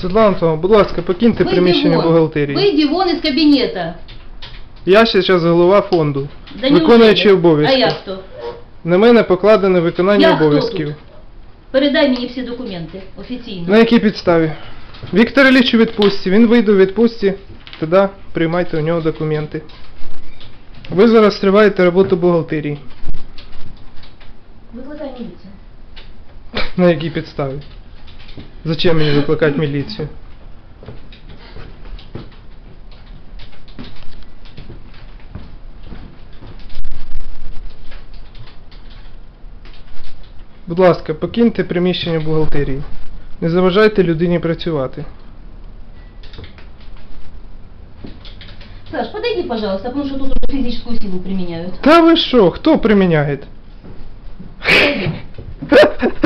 Світлана Антоновна, будь ласка, покиньте Выйди приміщення вон. бухгалтерії. Выйди вон из кабинета. Я зараз голова фонду, Да виконуючий неужели? обов'язки. А я кто? На мене покладено виконання Я хто обов'язків. тут? Передай мені всі документи офіційно. На якій підставі? Віктор Ілліч у відпустці, він вийде у відпустці, тоді приймайте у нього документи. Ви зараз триваєте роботу бухгалтерії. Викликай міліцію. На якій підставі? Зачем мені викликати міліцію? Будь ласка, покиньте приміщення бухгалтерії. Не заважайте людині працювати. Саш, подойди, пожалуйста, потому что тут уже физическую силу применяют. Та ви що, хто приміняє? Подойди.